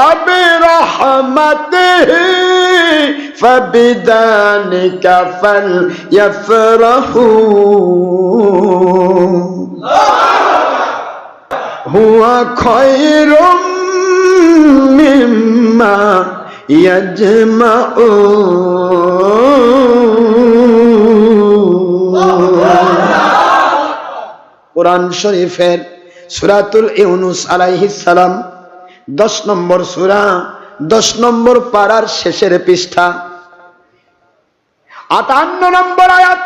وبرحمته فبذلك فليفرحوا هو خير مما يجمعون কোরআন শরীফের সুরাতুল ইউনুস আলাইহিস সালাম দশ নম্বর সুরা, দশ নম্বর পাড়ার শেষের পৃষ্ঠা। আটান্ন নম্বর আয়াত,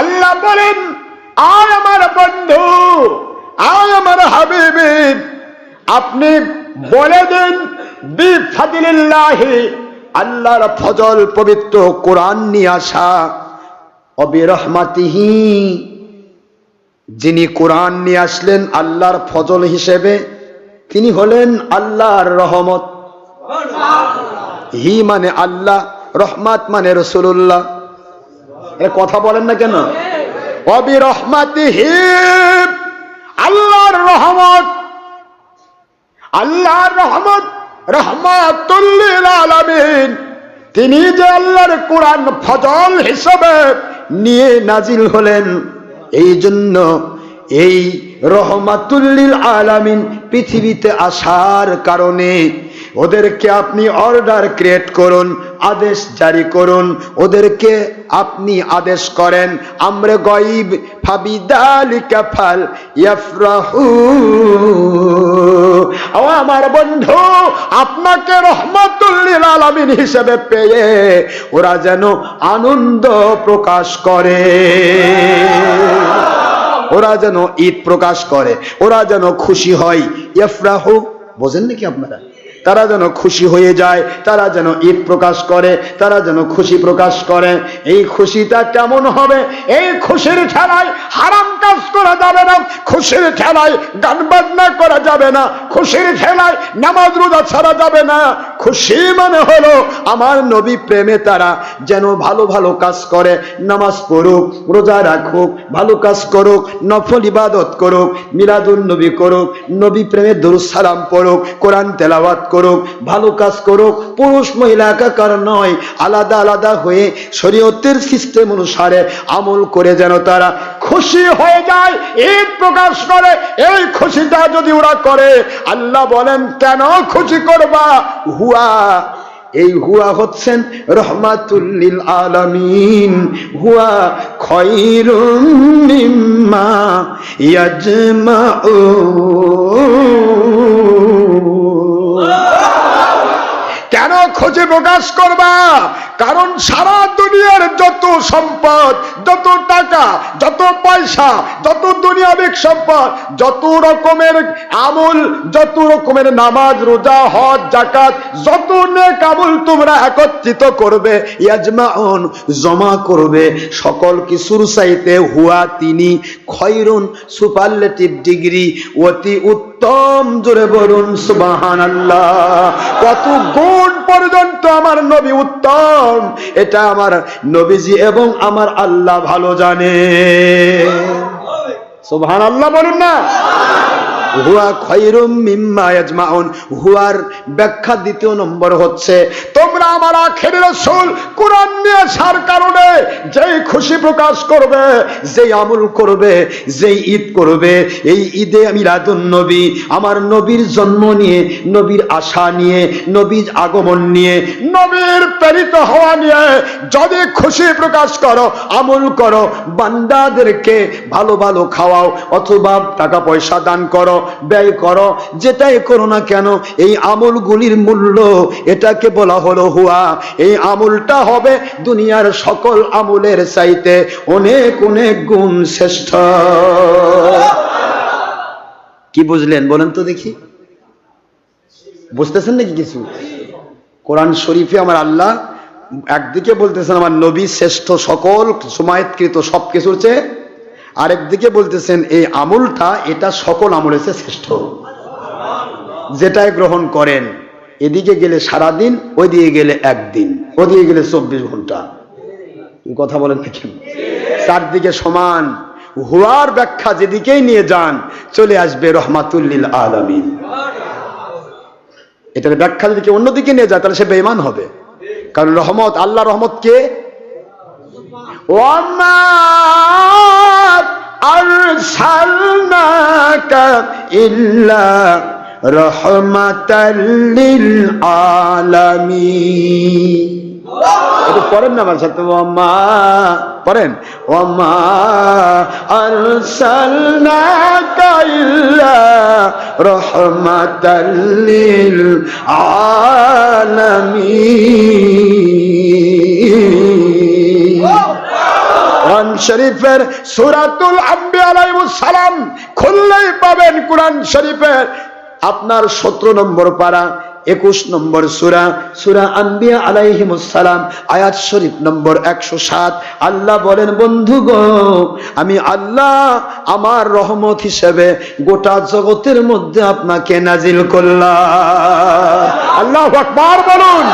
আল্লাহ বলেন, আয় আমার বন্ধু, আয় আমার হাবিবিন আপনি বলে দিন, বিফাদিলিল্লাহি, আল্লাহর ফজল পবিত্র কোরআন নিয়ে আসা, অবিরহমাতিহি, যিনি কোরআন নিয়ে আসলেন, আল্লাহর ফজল হিসেবে তিনি হলেন আল্লাহর রহমত। হি মানে আল্লাহ, রহমাত মানে রসুল্লাহ এ কথা বলেন না কেন? অবি রহমাতি হি আল্লাহর রহমত। আল্লাহর রহমত তিনি যে আল্লাহর কোরআন ফজল হিসেবে নিয়ে নাজিল হলেন এই জন্য এই রহমাতুল্লিল আলামিন পৃথিবীতে আসার কারণে ওদেরকে আপনি অর্ডার ক্রিয়েট করুন, আদেশ জারি করুন, ওদেরকে আপনি আদেশ করেন, আমরা গইব ফাবিদালিকা ফাল ইয়াফরাহু। ও আমার বন্ধু, আপনাকে রহমাতুল্লিল আলামিন হিসেবে পেয়ে ওরা যেন আনন্দ প্রকাশ করে। ওরা যেন ঈদ প্রকাশ করে, ওরা যেন খুশি হয়। ইফরাহু বোঝেন নাকি আপনারা? তারা যেন খুশি হয়ে যায়, তারা যেন ঈদ প্রকাশ করে, তারা যেন খুশি প্রকাশ করে। এই খুশিটা কেমন হবে? এই খুশির ঠেলায় হারাম কাজ করা যাবে না, খুশির ঠেলায় গান বাজনা করা যাবে না, খুশির ঠেলায় নামাজ রোজা ছাড়া যাবে না। খুশি মানে হলো। আমার নবী প্রেমে তারা যেন ভালো ভালো কাজ করে, নামাজ পড়ুক, রোজা রাখুক, ভালো কাজ করুক, নফল ইবাদত করুক মিলাদুল নবী করুক, নবী প্রেমে সালাম পড়ুক, কোরআন তেলাওয়াত করুক, ভালো কাজ করুক, পুরুষ মহিলা একাকার নয়, আলাদা আলাদা হয়ে শরীয়তের সিস্টেম অনুসারে আমল করে যেন তারা খুশি হয়ে যায় ঈদ প্রকাশ করে, এই খুশিটা যদি ওরা করে, আল্লাহ বলেন, কেন খুশি করবা? হুয়া এই হুয়া হচ্ছেন রহমাতুল্লিল আলামিন। হুয়া খয়রুম মিম্মা ইয়াজমাউন। খুঁজে প্রকাশ করবা। কারণ সারা দুনিয়ার যত সম্পদ, যত টাকা, যত পয়সা, যত দুনিয়াবিক সম্পদ, যত রকমের আমল, যত রকমের নামাজ, রোজা, হজ জাকাত যত নেক আমল তোমরা একত্রিত করবে, ইয়াজমাউন, জমা করবে। সকল কিছুর চাইতে হুয়া তিনি খয়রুন সুপারলেটিভ ডিগ্রি অতি উত্তম জোরে বলুন সুবাহান আল্লাহ কত গুণ পর্যন্ত আমার নবী উত্তম, এটা আমার নবীজি এবং আমার আল্লাহ ভালো জানে। সুবাহান আল্লাহ বলুন না। হুয়া খৈরুম মিম্মা হুয়ার ব্যাখ্যা দ্বিতীয় নম্বর হচ্ছে, তোমরা আমার আখের রাসূল কোরআন নিয়ে আসার কারণে যেই খুশি প্রকাশ করবে, যেই আমল করবে, যেই ঈদ করবে, এই ঈদে আমি মিলাদুন নবী, আমার নবীর জন্ম নিয়ে, নবীর আশা নিয়ে, নবীর আগমন নিয়ে, নবীর প্রেরিত হওয়া নিয়ে যদি খুশি প্রকাশ করো, আমল করো, বান্দাদেরকে ভালো ভালো খাওয়াও, অথবা টাকা পয়সা দান করো ব্যয় করো। যেটাই করো না কেন, এই আমলগুলির মূল্য এটাকে বলা হলো হুয়া। এই আমলটা হবে দুনিয়ার সকল আমলের চাইতে অনেক অনেক গুণ শ্রেষ্ঠ। কি বুঝলেন? বলেন তো দেখি। বুঝতেছেন নাকি কিছু? কোরআন শরীফে আমার আল্লাহ একদিকে বলতেছেন, আমার নবী শ্রেষ্ঠ সকল, সুমায়তকৃত সব কিছুর চেয়ে আরেকদিকে বলতেছেন, এই আমলটা, এটা সকল আমলের চেয়ে শ্রেষ্ঠ। যেটাই গ্রহণ করেন, এদিকে গেলে সারাদিন ওইদিকে গেলে একদিন, ওদিকে গেলে চব্বিশ ঘণ্টা। কথা বলেন না কেন? চারদিকে সমান। হুয়ার ব্যাখ্যা যেদিকেই নিয়ে যান, চলে আসবে রহমাতুল্লিল আলমিন। এটার ব্যাখ্যা যদি অন্যদিকে নিয়ে যায়, তাহলে সে বেঈমান হবে। কারণ রহমত, আল্লাহ রহমত কে ওয়ামা ইল্লা রহমাতাল লিল আলামিন একটু পড়েন না আমার ওমা পড়েন। ওমা আরসালনাকা ইল্লা রহমাতাল লিল আলামিন। কোরআন শরীফের সুরাতুল আম্বিয়া আলাইহিস সালাম খুললেই পাবেন কোরআন শরীফের। আপনার সতেরো নম্বর পারা, একুশ নম্বর সুরা সুরা আম্বিয়া আলাইহিমুস সালাম, আয়াত শরীফ নম্বর একশো সাত। আল্লাহ বলেন বন্ধু গো আমি আল্লাহ আমার রহমত হিসেবে গোটা জগতের মধ্যে আপনাকে নাজিল করলাম। আল্লাহ বলুন।